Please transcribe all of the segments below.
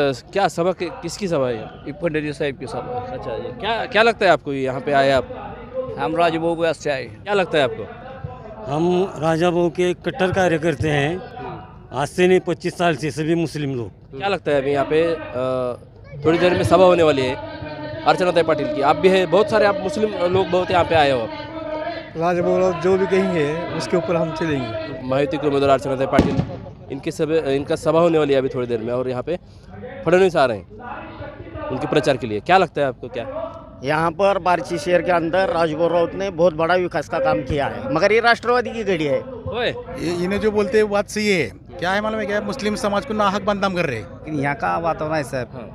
क्या सभा कि- किसकी सभा है फडणवीस साहब की सभा। अच्छा ये क्या क्या लगता है आपको यहाँ पे आए आप? हम राजभोग व्यास से आए। क्या लगता है आपको? हम राजा बहू के कट्टर कार्य करते हैं। आज से नहीं पच्चीस साल से सभी मुस्लिम लोग। क्या लगता है अभी यहाँ पे थोड़ी देर में सभा होने वाली है अर्चना पाटिल की। आप भी है बहुत सारे आप मुस्लिम लोग बहुत यहाँ पे आए हो। आप राजभोग जो भी कहेंगे उसके ऊपर हम चलेंगे। महायुति अर्चना पाटिल। इनकी सब इनका सभा होने वाली है अभी थोड़ी देर में और यहाँ पे फडणवीस आ रहे हैं उनके प्रचार के लिए। क्या लगता है आपको क्या? यहाँ पर बारची शहर के अंदर राजभर राउत ने बहुत बड़ा विकास का काम किया है मगर ये राष्ट्रवादी की घड़ी है। इन्हें जो बोलते हैं बात सही है। क्या है मालूम है क्या? मुस्लिम समाज को नाहक बदनाम कर रहे हैं। यहाँ का वातावरण ऐसा है। हाँ।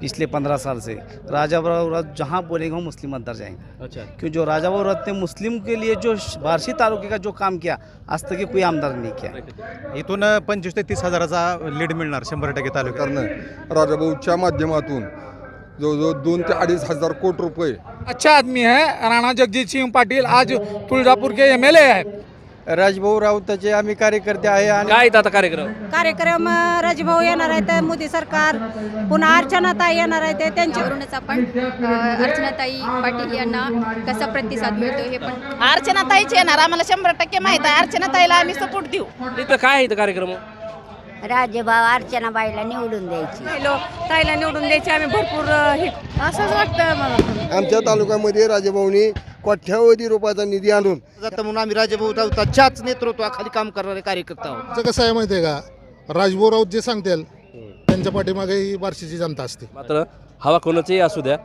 पिछले पंद्रह साल से। राजा बरावरत जहाँ बोलेंगे वो मुस्लिम अंदर जाएंगे। अच्छा। क्यों? जो राजा बरावरत ने मुस्लिम के लिए जो बार्शी तालुके का जो काम किया आज तक कोई आमदार नहीं किया। इथून पंचवीस ते तीस हजाराचा लीड मिळणार शंभर टक्के तालुक्यात. सरकारनं राजाभाऊच्या माध्यमातून जवळजवळ दोन ते अडीच हजार कोटी रुपये अच्छा आदमी है राणा जगजीत सिंह पाटिल आज तुळजापूर के एम एल ए है। राजभाऊ राऊताचे आम्ही कार्यकर्ते आहे आणि काय इथं आता कार्यक्रम? कार्यक्रम राजभाऊ येणार आहेत मोदी सरकार पुन्हा अर्चनाताई येणार आहेत त्यांच्या वरूनच आपण अ, अर्चनाताई पाटील यांना कसा प्रतिसाद मिळतो हे पण अर्चनाताईच येणार आम्हाला शंभर टक्के माहीत आहे. अर्चनाताईला आम्ही सपोर्ट देऊ. इथं काय आहे इथं कार्यक्रम? राजभाऊ अर्चनाबाईला निवडून द्यायची. ताईला निवडून द्यायची आम्ही भरपूर हे असंच वाटतं मला आमच्या तालुक्यामध्ये राजाभाऊनी कोट्यावधी रुपयाचा निधी आणून जातं म्हणून आम्ही राजभाऊ राऊताच्याच नेतृत्वाखाली काम करणारे कार्यकर्ता आहोत. कसं आहे माहिती आहे का? राजभाऊ राऊत जे सांगतील त्यांच्या पाठीमागे ही बार्शीची जनता असते. मात्र हवा कोणाचीही असू द्या.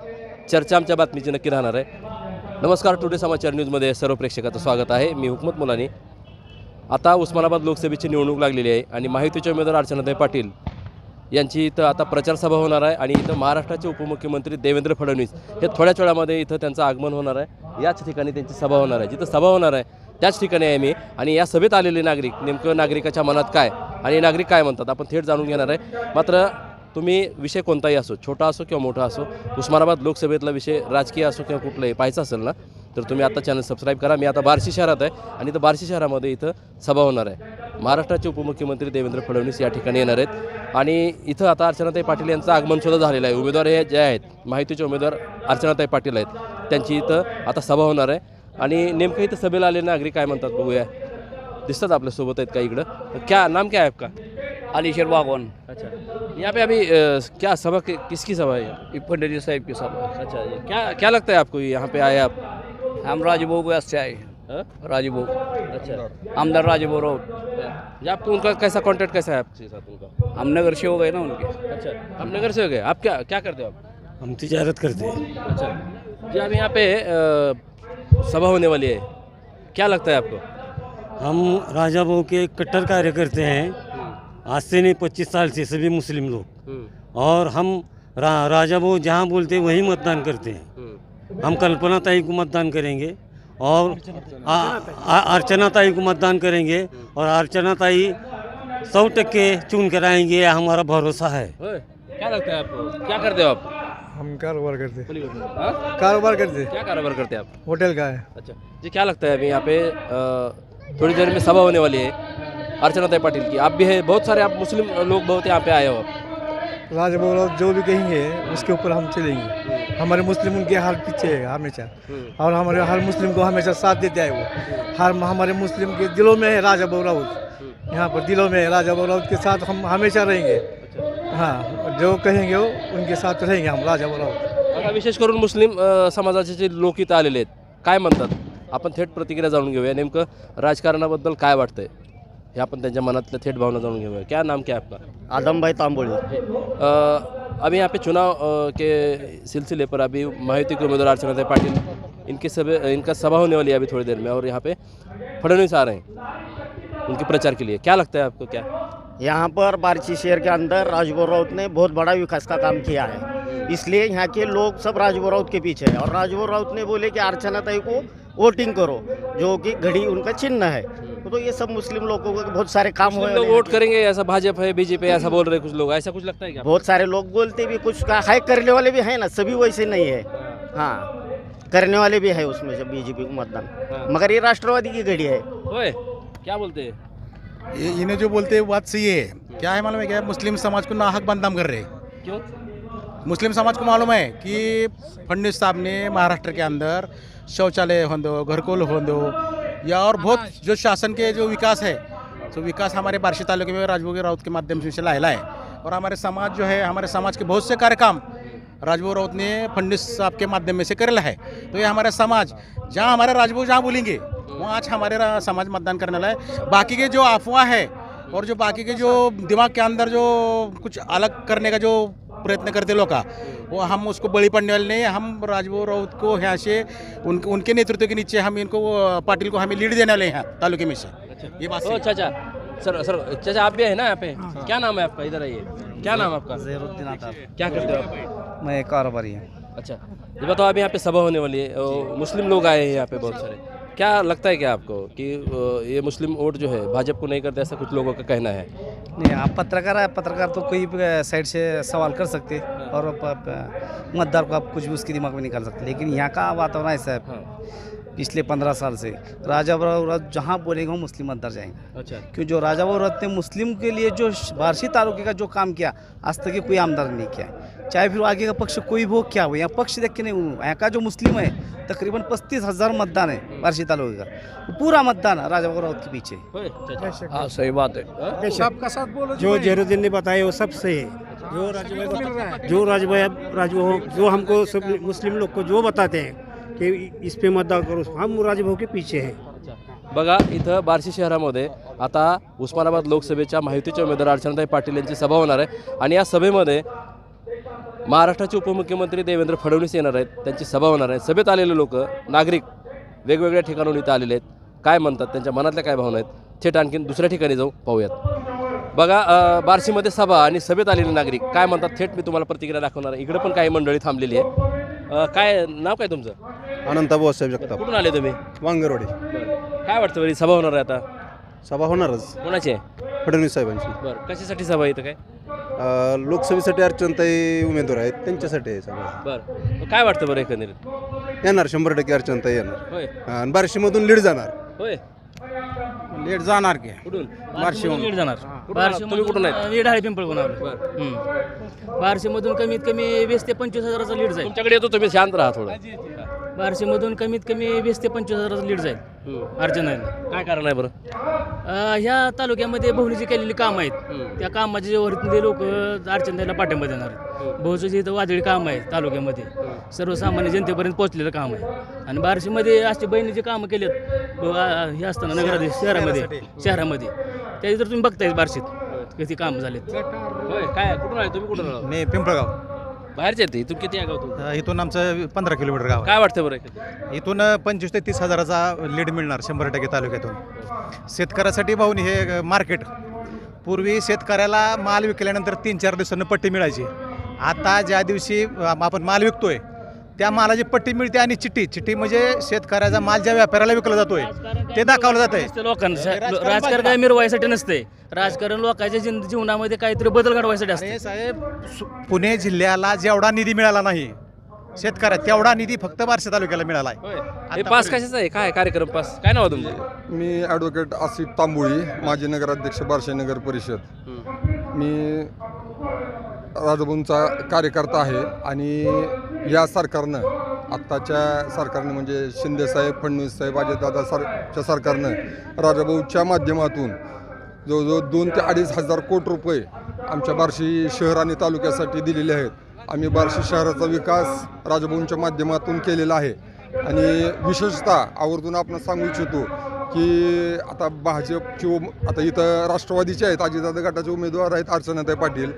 चर्चा आमच्या बातमीची नक्की राहणार आहे. नमस्कार टुडे समाचार न्यूजमध्ये सर्व प्रेक्षकाचं स्वागत आहे. मी हुकमत मुलानी. आता उस्मानाबाद लोकसभेची निवडणूक लागलेली आहे आणि माहितीचे उमेदवार अर्चनाताई पाटील यांची इथं आता प्रचार सभा होणार आहे आणि इथं महाराष्ट्राचे उपमुख्यमंत्री देवेंद्र फडणवीस हे थोड्याच वेळामध्ये इथं त्यांचं आगमन होणार आहे. याच ठिकाणी त्यांची सभा होणार आहे. जिथं सभा होणार आहे त्याच ठिकाणी आहे मी. आणि या सभेत आलेले नागरिक नेमकं नागरिकाच्या मनात काय? आणि नागरिक काय म्हणतात? आपण थेट जाणून घेणार आहे. मात्र तुम्ही विषय कोणताही असो छोटा असो किंवा मोठा असो उस्मानाबाद लोकसभेतला विषय राजकीय असो किंवा कुठलाही पाहायचा असेल ना तर तुम्ही आता चॅनल सबस्क्राईब करा. मी आता बार्शी शहरात आहे आणि इथं बार्शी शहरामध्ये इथं सभा होणार आहे. महाराष्ट्राचे उपमुख्यमंत्री देवेंद्र फडणवीस या ठिकाणी येणार आहेत. आणि इथं आता अर्चनाताई पाटील यांचं आगमनसुद्धा झालेलं आहे. उमेदवार हे जे आहेत माहितीचे उमेदवार अर्चनाताई पाटील आहेत. त्यांची इथं आता सभा होणार आहे. आणि नेमकं इथं सभेला आलेले नागरिक काय म्हणतात बघूया. दिसतात आपल्यासोबत आहेत का इकडं? क्या नाम क्या है आपका? अलीशर बागवान. अच्छा. यहाँ पे अभी अ, क्या सभा कि, किसकी सभा है? ये? ये फडणवीस साहब की सभा. अच्छा ये क्या क्या लगता है आपको यहाँ पे आए आप? हम राजभोग व्यास से आए हाँ? राजभोग अच्छा। आमदार राजभोग रोड ये आपको उनका कैसा कांटेक्ट कैसा है? आपके साथ उनका। हम नगर से हो गए ना उनके। अच्छा आप नगर से हो गए? आप क्या क्या करते हो आप? हम तजारत करते हैं। अच्छा। जी अब यहाँ पे सभा होने वाली है। क्या लगता है आपको? हम राजा बहू के कट्टर कार्य करते हैं। आज से नहीं पच्चीस साल से सभी मुस्लिम लोग। और हम रा, राजा बहू जहाँ बोलते हैं वहीं मतदान करते हैं। हम कल्पना ताई को मतदान करेंगे और अर्चना ताई को मतदान करेंगे और अर्चना ताई सौ टक्के चुन कर आएँगे हमारा भरोसा है। क्या लगता है आपको? क्या करते हो आप? हम कारोबार करते। हाँ? कारोबार करते। क्या कारोबार करते हैं आप? होटल का है। अच्छा जी क्या लगता है अभी यहाँ पे थोड़ी देर में सभा होने वाली है अर्चनाताई पाटिल की। आप भी है बहुत सारे आप मुस्लिम लोग बहुत यहाँ पे आए हो आप। राउत जो भी कहेंगे उसके ऊपर हम चलेंगे। हमारे मुस्लिम उनके हाल पीछे है हमेशा। और हमारे हर मुस्लिम को हमेशा साथ देते हैं वो। हर हमारे मुस्लिम के दिलों में है राजा बहु राउत। यहाँ पर दिलों में है राजा बहु राउत के साथ हम हमेशा रहेंगे। हाँ जो कहेंगे वो उनके साथ रहेंगे हम राजा बहु राउत। आता विशेष करून मुस्लिम अ, समाजाचे जे लोक इथं आलेले आहेत काय म्हणतात? आपण थेट प्रतिक्रिया जाणून घेऊया. नेमकं राजकारणाबद्दल काय वाटतंय? हे आपण त्यांच्या मनातल्या थेट भावना जाणून घेऊया. क्या नाम क्या आपका? आदमभाई तांबोळी. अ, अभी यहाँ पे चुनाव के सिलसिले पर अभी माहिती के उम्मीदवार अर्चनाताई पाटिल इनकी सभे इनका सभा होने वाली है अभी थोड़ी देर में और यहाँ पे फडणवीस आ रहे हैं उनके प्रचार के लिए। क्या लगता है आपको क्या? यहाँ पर बारची शहर के अंदर राजभर राउत ने बहुत बड़ा विकास का काम किया है। इसलिए यहाँ के लोग सब राजभर राउत के पीछे हैं और राजभर राउत ने बोले कि अर्चनाताई को वोटिंग करो, जो कि घड़ी उनका चिन्ह है। तो ये सब मुस्लिम लोगों के बहुत सारे काम हुए लोग वोट करेंगे ऐसा भाजपा है बीजेपी ऐसा बोल रहे कुछ लोग? ऐसा कुछ लगता है क्या? बहुत सारे लोग बोलते भी कुछ का हाई करने वाले भी हैं ना सभी वैसे नहीं है। हाँ करने वाले भी है उसमें से बीजेपी को मतदान। मगर ये राष्ट्रवादी की घड़ी है। ओए क्या बोलते हैं? ये इन्हें जो बोलते हैं बात सही है। क्या है मालूम है क्या? मुस्लिम समाज को नाहक बदनाम कर रहे क्यों? मुस्लिम समाज को मालूम है कि फडणवीस साहब ने महाराष्ट्र के अंदर शौचालय हो दो घरकुल हो दो या और बहुत जो शासन के जो विकास है तो विकास हमारे बार्शी तालुके में राजभोगी राउत के माध्यम से लाया है। और हमारे समाज जो है हमारे समाज के बहुत से कार्यक्रम राजभोग राउत ने फडणवीस साहब के माध्यम में से करेला है। तो ये हमारा समाज जहाँ हमारे राजभोग जहाँ बोलेंगे वहाँ आज हमारे समाज मतदान करने वाला है। बाकी के जो अफवाह है और जो बाकी के जो दिमाग के अंदर जो कुछ अलग करने का जो प्रयत्न करते लोग का। वो हम उसको बड़ी पड़ने वाले नहीं हम राजभोग राउत को यहाँ से उन, उनके नेतृत्व के नीचे हम इनको वो, पाटिल को हमें लीड देने वाले हैं तालुके में से। ये बात है। चाचा सर सर चाचा आप भी है ना यहाँ पे? क्या नाम है आपका? इधर आइए। क्या नाम है आपका? जहीरुद्दीन आता क्या करते हो आप? मैं कारोबारी हूँ। अच्छा। ये बताओ आप यहाँ पे सभा होने वाली है मुस्लिम लोग आए हैं यहाँ पे बहुत सारे। क्या लगता है क्या आपको कि ये मुस्लिम वोट जो है भाजपा को नहीं करते ऐसा कुछ लोगों का कहना है? नहीं आप पत्रकार है पत्रकार तो कोई भी साइड से सवाल कर सकते और मतदार को आप कुछ भी उसके दिमाग में निकाल सकते लेकिन यहाँ का वातावरण ऐसा है। पिछले पंद्रह साल से राजा बराबर जहाँ बोलेगा वो मुस्लिम मतदार जाएँगे अच्छा क्यों जो राजा बराबर ने मुस्लिम के लिए जो बार्शी तालुके का जो काम किया आज तक कोई आमदार नहीं किया है चाहे फिर आगे का पक्ष कोई भी हो क्या हो यहाँ पक्ष देख के नहीं हुआ। यहाँ का जो मुस्लिम है तकरीबन पस्तीस हज़ार मतदान है बार्शी तालुके का पूरा मतदान राजा बराबर के पीछे है। हाँ सही बात है सबका साथ बोलो जो जहरुद्दीन ने बताया वो सब सही है जो राजभाई जो जो हमको सब मुस्लिम लोग को जो बताते हैं कि इस पे मतदान करो। हम राजभाऊ के पीछे हैं। बघा इथं बार्शी शहरामध्ये आता उस्मानाबाद लोकसभेच्या माहितीच्या उमेदवार अर्चनाताई पाटील यांची सभा होणार आहे आणि या सभेमध्ये महाराष्ट्राचे उपमुख्यमंत्री देवेंद्र फडणवीस येणार आहेत त्यांची सभा होणार आहे. सभेत आलेले लोक नागरिक वेगवेगळ्या ठिकाणाहून इथं आलेले आहेत. काय म्हणतात त्यांच्या मनातल्या काय भावना आहेत? थेट आणखीन दुसऱ्या ठिकाणी जाऊ पाहूयात. बघा बार्शीमध्ये सभा आणि सभेत आलेले नागरिक काय म्हणतात थेट मी तुम्हाला प्रतिक्रिया दाखवणार आहे. इकडं पण काही मंडळी थांबलेली आहे. काय नाव काय तुमचं? अनंत भाऊसाहेब जगताप. कुठून आले तुम्ही? वांगरवाडी काय वाटतं बरी सभा होणार आहे आता? सभा होणारच. कोणाची? आहे फडणवीस साहेबांची. बरं कशासाठी सभा आहे इथं काय? अं, लोकसभेसाठी अर्चनताई उमेदवार आहेत त्यांच्यासाठी आहे सभा. बरं. मग काय वाटतं बरं एकंदरीत? येणार शंभर टक्के अर्चनताई येणार. होय. आणि बार्शीमधून लीड जाणार. होय. लेट जाणार की. कुठून? बार्शीहून लीड जाणार. कुठून आला? तुम्ही कुठून आहेत? लीड आहे पिंपळ बरं. बार्शीमधून कमीत कमी वीस ते पंचवीस हजाराचा लीड जाईल. तुमच्याकडे येतो तुम्ही शांत राहा थोडं. बार्शीमधून कमीत कमी वीस ते पंचवीस हजाराचा लीड जाईल. अर्चनाला काय कारण आहे बरं? ह्या तालुक्यामध्ये बहुलीची केलेली कामं आहेत. त्या कामाच्या वरती लोक अर्चनाला पाठिंबा देणार आहेत. बहुचं जे इथं वादळी काम आहे तालुक्यामध्ये. सर्वसामान्य जनतेपर्यंत पोहोचलेलं काम आहे. आणि बार्शीमध्ये अशी बहिणीची कामं आ- हे असताना नगराधीश शहरामध्ये शहरामध्ये. त्या जर तुम्ही बघताय बार्शीत किती काम झालेत. होय काय कुठून आले तुम्ही? कुठून मी पिंपळगाव. बाहेरचे आहेत इथून किती आहे गाव इथून आमचं पंधरा किलोमीटर गाव काय वाटतं बरं? इथून पंचवीस ते तीस हजाराचा लीड मिळणार शंभर टक्के तालुक्यातून. शेतकऱ्यासाठी भाऊन हे मार्केट. पूर्वी शेतकऱ्याला माल विकल्यानंतर तीन चार दिवसांनी पट्टी मिळायची. आता ज्या दिवशी आपण माल विकतोय त्या मालाची पट्टी मिळते आणि चिठ्ठी. चिठ्ठी म्हणजे शेतकऱ्याचा माल ज्या व्यापाऱ्याला विकला जातोय ते दाखवलं जात नसतं लोकांचं राजकारण. काय मिरवायसाठी नसते. राजकारण लोकांच्या जीवनामध्ये काहीतरी बदल घडवायसाठी असते. साहेब पुणे जिल्ह्याला जेवढा निधी मिळाला नाही शेतकऱ्या तेवढा निधी फक्त बार्शी तालुक्याला मिळाला आहे हे पास कशाचा आहे? काय कार्यक्रम पास? काय नाव आहे तुमचं? मी ॲडव्होकेट आसिफ तांबोळी माजी नगराध्यक्ष बार्शी नगर परिषद. मी राजभूंचा कार्यकर्ता आहे आणि या सरकारनं आत्ताच्या सरकारनं म्हणजे शिंदेसाहेब फडणवीस साहेब अजितदादा सरच्या सरकारनं राजाभाऊच्या माध्यमातून जवळजवळ दोन ते अडीच हजार कोटी रुपये आमच्या बार्शी शहर आणि तालुक्यासाठी दिलेले आहेत. आम्ही बार्शी शहराचा विकास राजभवनच्या माध्यमातून केलेला आहे. आणि विशेषतः आवर्जून आपण सांगू इच्छितो की आता भाजपचे उम आता इथं राष्ट्रवादीचे आहेत अजितदादा गटाचे उमेदवार आहेत अर्चनाताई पाटील.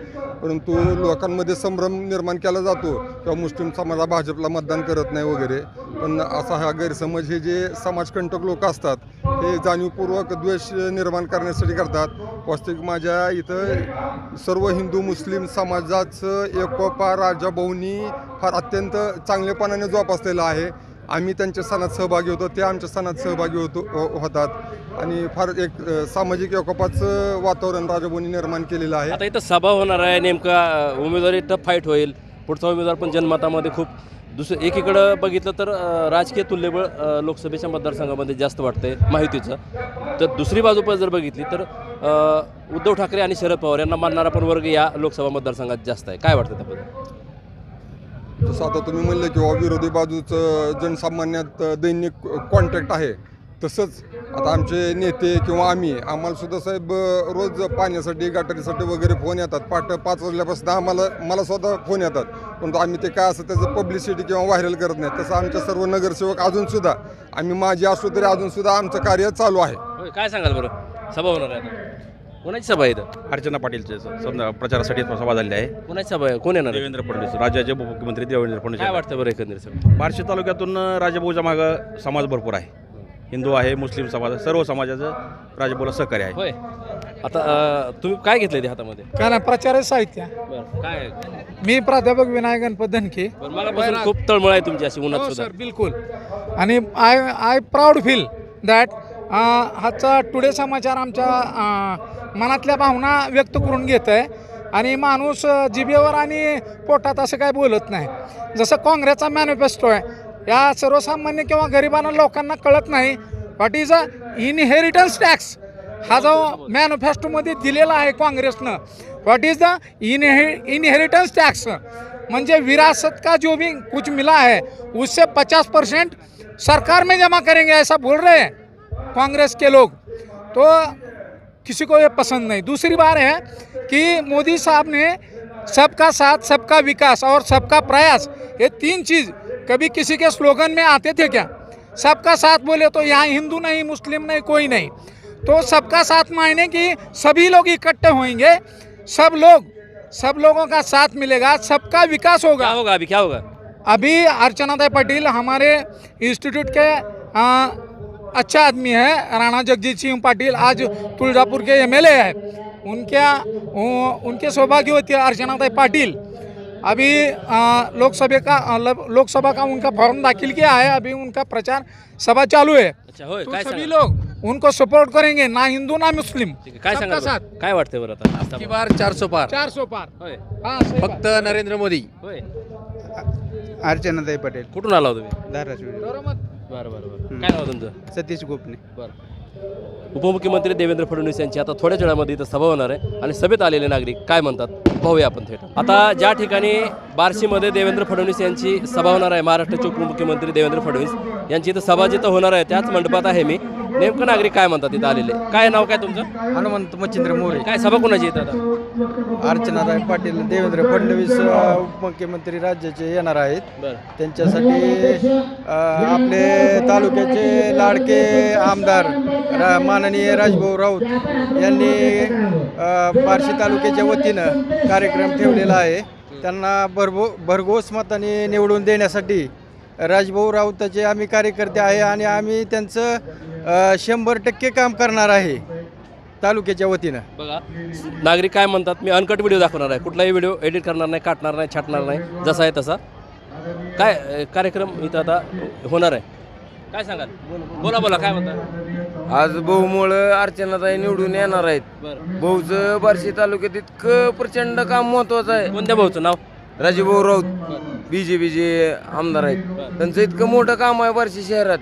परंतु लोकांमध्ये संभ्रम निर्माण केला जातो किंवा मुस्लिम समाजा भाजपला मतदान करत नाही वगैरे. पण असा हा गैरसमज हे जे समाजकंटक लोक असतात हे जाणीवपूर्वक द्वेष निर्माण करण्यासाठी करतात. वास्तविक माझ्या इथं सर्व हिंदू मुस्लिम समाजाचं एकोपा राजाभाऊंनी फार अत्यंत चांगलेपणाने जोपासलेला आहे. आम्ही त्यांच्या सणात सहभागी होतो ते आमच्या सणात सहभागी होतो हो- होतात. आणि फार एक सामाजिक एकोपाचं वातावरण राजभवनी निर्माण केलेलं आहे. आता इथं सभा होणार आहे नेमका उमेदवारी टफ फाईट होईल. पुढचा उमेदवार पण जनमतामध्ये खूप दुसरं एकीकडं बघितलं तर राजकीय तुल्यबळ लोकसभेच्या मतदारसंघामध्ये जास्त वाटतंय माहितीचं. तर दुसरी बाजू पण जर बघितली तर उद्धव ठाकरे आणि शरद पवार यांना मानणारा पण वर्ग या लोकसभा मतदारसंघात जास्त आहे. काय वाटतं त्याबद्दल? जसं आता तुम्ही म्हणलं किंवा विरोधी बाजूचं जनसामान्यात दैनिक कॉन्टॅक्ट आहे. तसंच आता आमचे नेते किंवा आम्ही आम्हाला सुद्धा साहेब रोज पाण्यासाठी गटारीसाठी वगैरे फोन येतात. पाठ पाच वाजल्यापासून आम्हाला मला स्वतः फोन येतात. परंतु आम्ही ते काय असं त्याचं पब्लिसिटी किंवा व्हायरल करत नाही. तसं आमच्या सर्व नगरसेवक अजूनसुद्धा आम्ही माझी असू तरी अजूनसुद्धा आमचं कार्य चालू आहे. काय सांगाल बरं? सभा होणार आहे कोणाची सभा आहे इथं? अर्चना पाटीलचे समजा प्रचारासाठी सभा झाली आहे. कोणाची सभा आहे? कोण येणार? आहे? देवेंद्र फडणवीस. राज्याचे उपमुख्यमंत्री देवेंद्र फडणवीस काय वाटतं बरं एकंदरीत सगळं? बार्शी तालुक्यातून राजाभाऊच्या मागं समाज भरपूर आहे. हिंदू आहे मुस्लिम समाज आहे सर्व समाजाचं राजाभाऊला सहकार्य आहे. होय. आता अ, तुम्ही काय घेतलंय ते हातामध्ये? काय ना प्रचार साहित्य. बरं काय? मी प्राध्यापक विनायक गणपत धनके बरं खूप तळमळ आहे तुमची अशी उन्हात हो सुद्धा. सर बिलकुल. आणि I I proud feel that हाचा today समाचार आमच्या मनातल्या भावना व्यक्त करून घेत आहे आणि माणूस जिबेवर जिभेवर आणि पोटात असं काय बोलत नाही. जसं काँग्रेसचा मॅनिफेस्टो आहे या सर्वसामान्य किंवा गरिबांना लोकांना कळत नाही. What is a inheritance tax हा जो मॅनिफेस्टोमध्ये दिलेला आहे काँग्रेसनं. What is the inhe inheritance tax म्हणजे विरासत का जो भी कुछ मिला है उससे पचास परसेंट सरकार में जमा करेंगे ऐसा बोल रहे हैं कांग्रेस के लोग. तो किसी को ये पसंद नहीं। दूसरी बार है कि मोदी साहब ने सबका साथ सबका विकास और सबका प्रयास ये तीन चीज़ कभी किसी के स्लोगन में आते थे क्या? सबका साथ बोले तो यहाँ हिंदू नहीं मुस्लिम नहीं कोई नहीं। तो सबका साथ मायने कि सभी लोग इकट्ठे होंगे सब लोग सब लोगों का साथ मिलेगा सबका विकास होगा। क्या होगा अभी क्या होगा? अभी अर्चना अर्चनादाई पटेल हमारे इंस्टीट्यूट के आ, अच्छा आदमी है राणा जगजीत सिंह पाटिल आज तुलजापुर के एमएलए है। उनके उनके सौभाग्यवती अर्चनादाई पाटिल अभी लोकसभा का लोकसभा का उनका फॉर्म दाखिल किया है अभी उनका प्रचार सभा चालू है। अच्छा होय तो काय सभी? लोग उनको सपोर्ट करेंगे ना हिंदू ना मुस्लिम। ठीक आहे, काय सबका साथ। बरं? काय वाटतंय बरं आता की बार चारसो पार? चार सौ पार। होय. हाँ सही बात। फक्त नरेंद्र मोदी. होय. अर्चनाताई पटेल. कुठून आला हो तुम्ही? धाराशिव. बरोबर. बरं बरं बरं. काय नाव तुमचं? सतीश गोपने. बरं. उपमुख्यमंत्री देवेंद्र फडणवीस यांची आता थोड्याच वेळामध्ये इथं सभा होणार आहे आणि सभेत आलेले नागरिक काय म्हणतात? पाहूया आपण थेट. आता ज्या ठिकाणी बार्शीमध्ये देवेंद्र फडणवीस यांची सभा होणार आहे महाराष्ट्राचे उपमुख्यमंत्री देवेंद्र फडणवीस यांची इथं सभा जिथं होणार आहे त्याच मंडपात आहे मी. नेमकं नागरिक काय म्हणतात इथं आलेले? काय नाव काय तुमचं? हनुमंत मच्छिंद्र मोरे. काय सभा कोणाची इथं आता? अर्चनाताई पाटील देवेंद्र फडणवीस अ, उपमुख्यमंत्री राज्याचे येणार आहेत. बरं. त्यांच्यासाठी अ, आपले तालुक्याचे लाडके आमदार रा माननीय राजभाऊ राऊत यांनी अ, बार्शी तालुक्याच्या वतीनं कार्यक्रम ठेवलेला आहे. त्यांना भरभो भरघोस मताने निवडून देण्यासाठी राजभाऊ राऊताचे आम्ही कार्यकर्ते आहे आणि आम्ही त्यांचं शंभर टक्के काम करणार आहे तालुक्याच्या वतीनं. बघा नागरिक काय म्हणतात मी अनकट व्हिडिओ दाखवणार आहे. कुठलाही व्हिडिओ एडिट करणार नाही काटणार नाही छाटणार नाही जसा आहे तसा. काय कार्यक्रम इथं आता होणार आहे? काय सांगाल? बोला बोला काय म्हणता? आज भाऊमुळं अर्चनाताई निवडून येणार आहेत. भाऊचं बार्शी तालुक्यात इतकं प्रचंड काम महत्वाचं आहे. कोणत्या भाऊचं नाव? राजूभाऊ राऊत बी जे पीचे आमदार आहेत. त्यांचं इतकं मोठं काम आहे बार्शी शहरात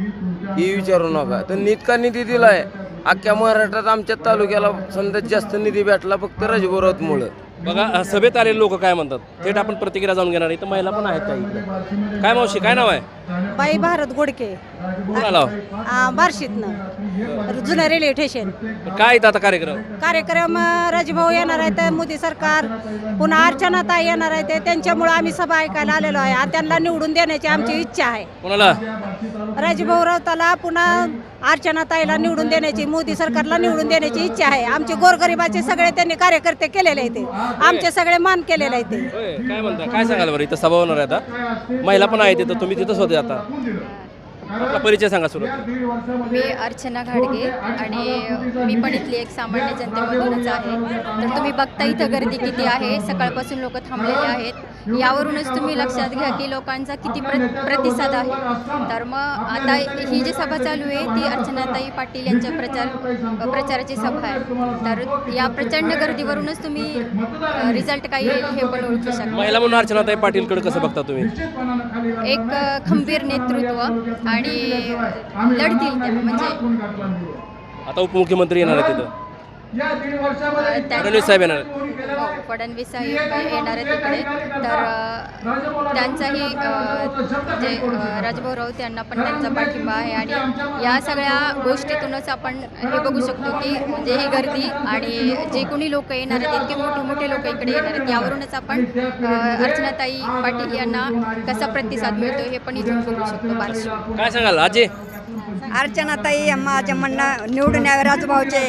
हे विचारू नका. त्यांनी इतका निधी दिला आहे अख्ख्या महाराष्ट्रात आमच्या तालुक्याला समजा जास्त निधी भेटला फक्त राजूभाऊ राऊतमुळं. बघा सभेत आलेले लोक काय म्हणतात? थेट आपण प्रतिक्रिया जाऊन घेणार इथं महिला पण आहेत काही. काय मावशी काय नाव आहे? बाई भारत गोडके. आ, बार्शीतनं. जुनं रेल्वे स्टेशन काय इथं आता कार्यक्रम? कार्यक्रम राजभाऊ येणार आहेत मोदी सरकार पुन्हा अर्चनाताई येणार आहेत त्यांच्यामुळं आम्ही सभा ऐकायला आलेलो आहे. आणि त्यांना निवडून देण्याची आमची इच्छा आहे. कोणाला? राजभाऊ राऊताला पुन्हा अर्चनाताईला निवडून देण्याची मोदी सरकारला निवडून देण्याची इच्छा आहे. आमचे गोरगरिबाचे सगळे त्यांनी कार्यकर्ते केलेले आहेत आमचे सगळे मान केलेले आहेत होय, काय म्हणता काय सांगाल बरं? इथं सभा होणार आहे आता. महिला पण आहेत तिथं तुम्ही तिथंच होते आता आपला परिचय सांगा सुरू मी अर्चना घाडगे आणि मी पण इथली एक सामान्य जनतेमधूनच आहे. तर तुम्ही बघता इथं गर्दी किती आहे? सकाळपासून लोक थांबलेले आहेत. यावरूनच तुम्ही लक्षात घ्या की लोकांचा किती प्र प्रतिसाद आहे. तर मग आता ही जी सभा चालू आहे ती अर्चनाताई पाटील यांच्या प्रचार प्रचाराची सभा आहे. तर या प्रचंड गर्दीवरूनच तुम्ही रिझल्ट काय येईल हे पण ओळखू शकता. महिला म्हणून अर्चनाताई पाटीलकडे कसं बघता तुम्ही? एक खंबीर नेतृत्व आणि लढतील म्हणजे आता उपमुख्यमंत्री येणार आहे तिथं. फडणवीस साहेब येणार आहेत. हो, फडणवीस साहेब येणार आहे तिकडे. तर त्यांचाही जे राजभाऊ राऊत यांना पण त्यांचा पाठिंबा आहे आणि या सगळ्या गोष्टीतूनच आपण हे बघू शकतो की म्हणजे ही गर्दी आणि जे कोणी लोक येणार आहेत इतके मोठे मोठे लोक इकडे येणार आहेत यावरूनच आपण अर्चनाताई पाटील यांना कसा प्रतिसाद मिळतो हे पण इथून बघू शकतो बारशी काय सांगाल आजी? अर्चनाताई माझ्या म्हणणं निवडून यावे राजभाऊचे.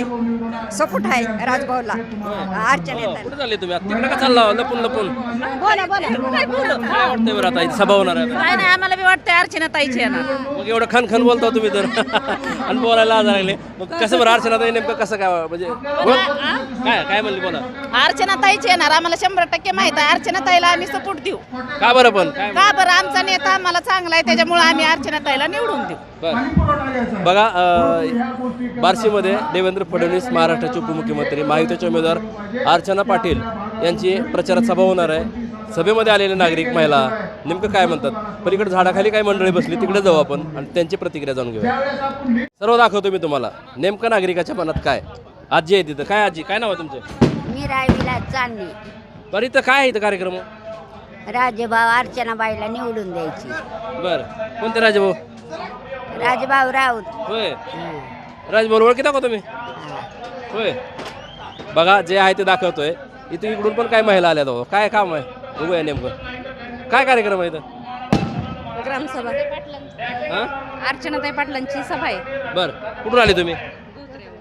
सपोर्ट आहे राजभाऊला. अर्चना कुठे चालले तुम्ही? आता तिकडे का चालला लपून लपून. बोला बोला. काय वाटतंय बरं आता इथे सभा होणार आहे आता? काय नाही आम्हाला बी वाटतंय अर्चना ताईचे येणार मग एवढं खन खन बोलता तुम्ही तर. आणि बोलायला आज लागले. मग कसं बरं नेमकं कसं काय म्हणजे बोल. काय काय म्हणली बोला. अर्चना ताईचे येणार आम्हाला शंभर टक्के माहीत आहे. अर्चना ताईला आम्ही सपोर्ट देऊ. का बरं पण? काय का बरं? आमचा नेता आम्हाला चांगला आहे त्याच्यामुळे आम्ही अर्चना ताईला निवडून देऊ. बघा बार्शीमध्ये देवेंद्र फडणवीस महाराष्ट्राचे उपमुख्यमंत्री महायुतीचे उमेदवार अर्चना पाटील यांची प्रचारात सभा होणार आहे. सभेमध्ये आलेले नागरिक महिला नेमकं काय म्हणतात? पलीकडे झाडाखाली काही मंडळी बसली? तिकडे जाऊ आपण आणि त्यांची प्रतिक्रिया जाणून घेऊया. सर्व दाखवतो मी तुम्हाला. नेमकं नागरिकाच्या मनात काय? आजी आहे तिथं. काय आजी? काय नाव आहे तुमचं? मी रायविला चांदणी. बरं इथं काय आहे इथं कार्यक्रम? राजेभाऊ अर्चनाबाईला निवडून द्यायची. बरं. कोणते राजेभाऊ? राजेभाऊ राऊत. होय. राजभाऊ ओळखी दाखवा तुम्ही? होय. बघा जे आहे ते दाखवतोय. इथे इकडून पण काय महिला आल्या तो काय काम आहे? बघूया नेमकं. काय कार्यक्रम आहे इथं? ग्रामसभा. हां? अर्चनाताई पाटलांची सभा आहे. बरं. कुठून आले तुम्ही?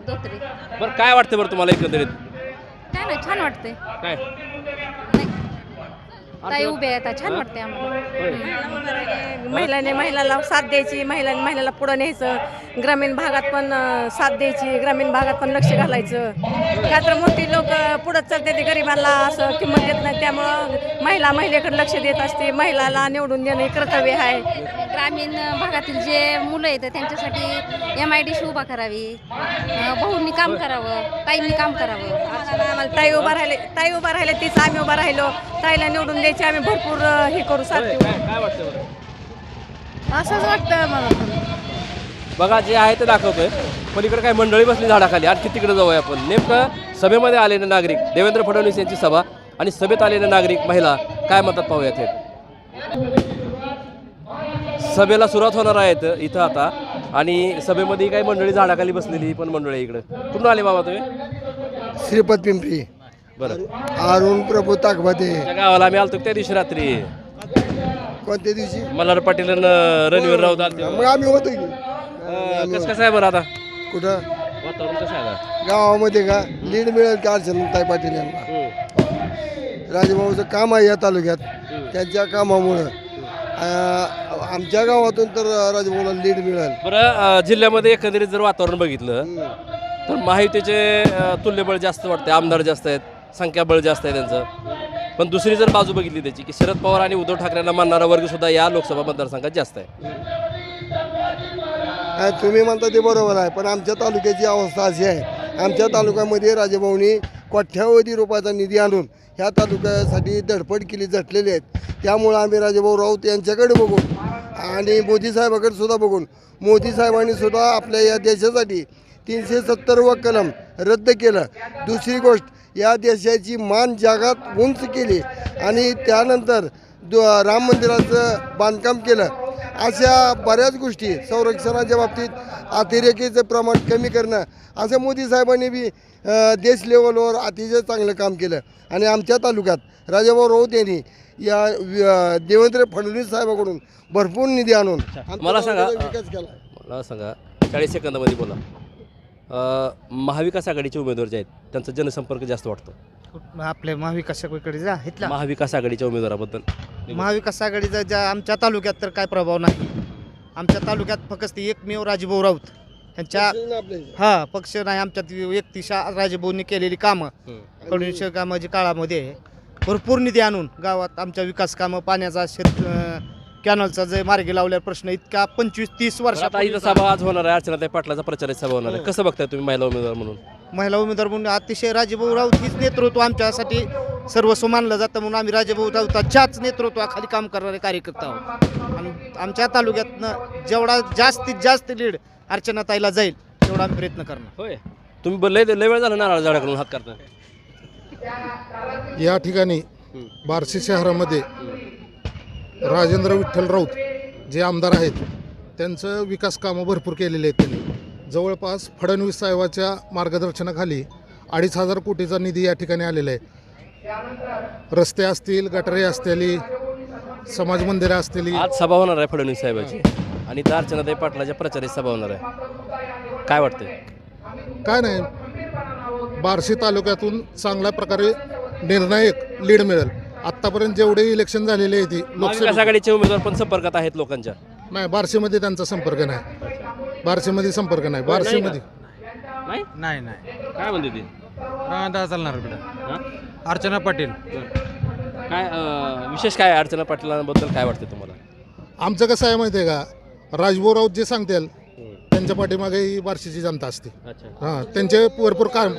दोत्री बरं काय वाटतं बरं तुम्हाला एकंदरीत? काय नाही छान वाटते काय? ताई उभे आहेत छान वाटते आम्हाला. महिलाने महिलाला साथ द्यायची महिलाने महिलाला पुढं न्यायचं. ग्रामीण भागात पण साथ द्यायची ग्रामीण भागात पण लक्ष घालायचं. का तर मोठी लोक पुढं चालते ते गरिबांना असं किंमत देत नाही त्यामुळं महिला महिलेकडे लक्ष देत असते. महिलाला निवडून देणं हे कर्तव्य आहे. ग्रामीण भागातील जे मुलं आहेत त्यांच्यासाठी एम आय डी उभा करावी. अ, भाऊंनी काम करावं ताईंनी काम करावं. आम्हाला ताई उभा राहिले ताई उभा राहिले तीच आम्ही उभा राहिलो. ताईला निवडून द्यायची आम्ही भरपूर अं, हे करू काय काय वाटतं बरं? असंच वाटतं मला बघा जे आहे ते दाखवतोय. पलीकडे काय मंडळी बसली झाडाखाली. आणखी तिकडे जाऊया आपण. नेमकं सभेमध्ये आलेले नागरिक देवेंद्र फडणवीस यांची सभा. आणि सभेत आलेले नागरिक महिला काय म्हणतात पाहूयात थेट सभेला सुरुवात होणार आहेत इथं आता. आणि सभेमध्ये काही मंडळी झाडाखाली बसलेली पण मंडळी आहे इकडं. कुठून आले बाबा तुम्ही? श्रीपत पिंपरी. बरं. अरुण प्रभू ताकभाते गावाला आम्ही आलतो त्या दिवशी रात्री? कोणत्या दिवशी? मल्हार पाटील रणवीर राऊत आलते मग आम्ही होतो कसं कसं आहे बरं आता? कुठं? वातावरण कसं आहे? गावामध्ये का? लीड मिळेल का अर्चनाताई पाटील यांना? राजभाऊचं काम आहे या तालुक्यात त्यांच्या कामामुळं. अं, आमच्या गावातून तर राजभाऊला लीड मिळेल. बरं अं, जिल्ह्यामध्ये एकंदरीत जर वातावरण बघितलं तर महायुतीचे अं, तुल्यबळ जास्त वाटते आमदार जास्त आहेत संख्याबळ जास्त आहे त्यांचं. पण दुसरी जर बाजू बघितली त्याची की शरद पवार आणि उद्धव ठाकरेंना मानणारा वर्ग सुद्धा या लोकसभा मतदारसंघात जास्त आहे. हा, तुम्ही म्हणता ते बरोबर आहे पण आमच्या तालुक्याची अवस्था अशी आहे. आमच्या तालुक्यामध्ये राजेभाऊनी कोट्यावधी रुपयाचा निधी आणून ह्या तालुक्यासाठी धडपड केली झटलेली आहेत. त्यामुळं आम्ही राजेभाऊ राऊत यांच्याकडे बघून आणि मोदी साहेबाकडे सुद्धा बघून मोदी साहेबांनी सुद्धा आपल्या या देशासाठी तीनशे सत्तर व कलम रद्द केलं. दुसरी गोष्ट या देशाची मान जगात उंच केली आणि त्यानंतर दु राम मंदिराचं बांधकाम केलं. अशा बऱ्याच गोष्टी संरक्षणाच्या बाबतीत अतिरेकीचं प्रमाण कमी करणं असं मोदी साहेबांनी बी देश लेवलवर अतिशय चांगलं काम केलं. आणि आमच्या तालुक्यात राजाभाऊ राऊत यांनी या देवेंद्र फडणवीस साहेबाकडून भरपूर निधी आणून मला सांगा विकास केला. मला सांगा चाळीस सेकंदामध्ये बोला. महाविकास आघाडीचे उमेदवार जे आहेत त्यांचा जनसंपर्क जास्त वाटतो? आपल्या महाविकास आघाडीकडे जा इथला. महाविकास आघाडीच्या उमेदवाराबद्दल. महाविकास आघाडीचा ज्या आमच्या तालुक्यात तर काय प्रभाव नाही. आमच्या तालुक्यात फक्त एकमेव राजभाऊ राऊत. यांच्या हा. पक्ष नाही आमच्यात व्यक्तिशा राजभाऊंनी केलेली कामं. फडणवीस कामाची काळामध्ये भरपूर निधी आणून गावात आमच्या विकास कामं पाण्याचा शेत कॅनलचा जे मार्गी लावलेला प्रश्न इतका पंचवीस तीस इथं वर्षापूर्वी सभा आज होणार आहे अर्चनाताई पाटलाचा प्रचाराची सभा होणार आहे. कसं बघताय तुम्ही महिला उमेदवार म्हणून? महिला उमेदवार म्हणून अतिशय राजेभाऊ राऊत हीच नेतृत्व आमच्यासाठी सर्वस्व मानलं जातं म्हणून आम्ही राजेभाऊ राऊताच्याच नेतृत्वाखाली काम करणारे कार्यकर्ता आहोत. आणि आमच्या तालुक्यातनं जेवढा जास्तीत जास्त लीड अर्चनाताईला जाईल तेवढा आम्ही प्रयत्न करणार. होय. तुम्ही ब- लय लय वेळ झाला नारळ झाडाकडून हात करता या ठिकाणी बार्शी शहरामध्ये राजेंद्र विठ्ठल राऊत जे आमदार आहेत त्यांचं विकास कामं भरपूर केलेली आहेत त्यांनी. जवळपास फडणवीस साहेबाच्या मार्गदर्शनाखाली अडीच हजार कोटीचा निधी या ठिकाणी आलेला आहे. रस्ते असतील गटारे असतील समाज मंदिरं असतील. आज सभा होणार आहे फडणवीस साहेबाची. आणि इथं अर्चनाताई पाटलाच्या प्रचाराची सभा होणार आहे. काय वाटतंय? काय नाही. बार्शी तालुक्यातून चांगल्या प्रकारे निर्णायक लीड मिळेल. आत्तापर्यंत जेवढे इलेक्शन झालेले आहे ती महाविकास आघाडीचे उमेदवार पण संपर्कात आहेत लोकांच्या. नाही बार्शीमध्ये त्यांचा संपर्क नाही. बार्शीमध्ये संपर्क नाही. बार्शीमध्ये नाही? नाही नाही. काय म्हणते ती? रामदास चालणार अर्चना पाटील. काय अं, विशेष काय अडचण पाटलांबद्दल काय वाटतं तुम्हाला? आमचं कसं आहे माहिती आहे का? राजभाऊ राऊत जे सांगतील त्यांच्या पाठीमागे ही बार्शीची जनता असते. हां त्यांचे भरपूर काम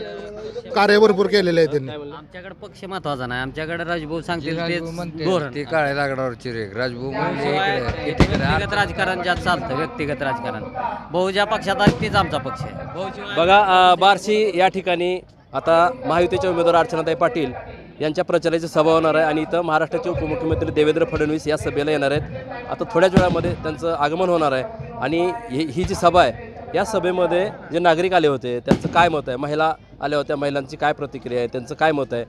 कार्य भरपूर केलेले आहे त्यांनी. आमच्याकडे पक्ष महत्त्वाचा नाही. आमच्याकडे राजभाऊ सांगतील तेच धोरण. ते काळ्या लाकडावरची रेग राजभाऊ म्हणजे शिवाय इकडे- इकडे व्यक्तिगत राजकारण ज्यात चालतं व्यक्तिगत राजकारण. भाऊ ज्या पक्षात आहे तेच आमचा पक्ष आहे. बघा अं, बार्शी या ठिकाणी आता महायुतीचे उमेदवार अर्चनाताई पाटील यांच्या प्रचाराची सभा होणार आहे आणि इथं महाराष्ट्राचे उपमुख्यमंत्री देवेंद्र फडणवीस या सभेला येणार आहेत. आता थोड्याच वेळामध्ये त्यांचं आगमन होणार आहे. आणि ही ही जी सभा आहे या सभेमध्ये जे नागरिक आले होते त्यांचं काय मत आहे? महिला आल्या होत्या महिलांची काय प्रतिक्रिया आहे? त्यांचं काय मत आहे?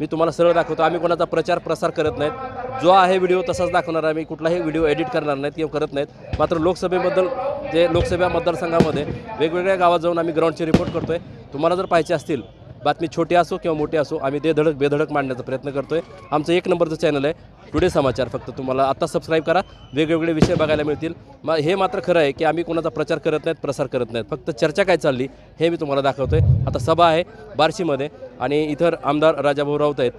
मी तुम्हाला सरळ दाखवतो आम्ही कोणाचा प्रचार प्रसार करत नाहीत. जो आहे व्हिडिओ तसाच दाखवणार आहे. मी कुठलाही व्हिडिओ एडिट करणार नाहीत किंवा करत नाहीत. मात्र लोकसभेबद्दल जे लोकसभा मतदारसंघामध्ये वेगवेगळ्या गावात जाऊन आम्ही ग्राउंडचे रिपोर्ट करतो आहे तुम्हाला जर पाहिजे असतील बातमी छोटी असो किंवा मोठी असो आम्ही ते धडक बेधडक मांडण्याचा प्रयत्न करतोय. आमचं एक नंबरचं चॅनल आहे टुडे समाचार फक्त तुम्हाला आत्ता सबस्क्राईब करा वेगवेगळे विषय बघायला मिळतील. मग हे मात्र खरं आहे की आम्ही कोणाचा प्रचार करत नाहीत प्रसार करत नाहीत. फक्त चर्चा काय चालली हे मी तुम्हाला दाखवतोय. आता सभा आहे बार्शीमध्ये आणि इतर आमदार राजाभाऊ राऊत आहेत.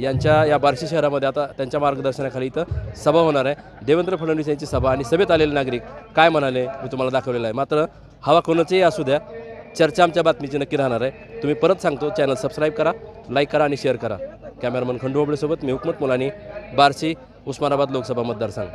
यांच्या या बार्शी शहरामध्ये आता त्यांच्या मार्गदर्शनाखाली इथं सभा होणार आहे. देवेंद्र फडणवीस यांची सभा आणि सभेत आलेले नागरिक काय म्हणाले मी तुम्हाला दाखवलेलं आहे. मात्र हवा कोणाचीही असू द्या चर्चा आमच्या बातमीची नक्की राहणार आहे. तुम्ही परत सांगतो चॅनल सबस्क्राईब करा लाईक करा आणि शेअर करा. कॅमेरामन खंडू मी हुकमत मुलानी बार्शी उस्मानाबाद लोकसभा मतदारसंघ.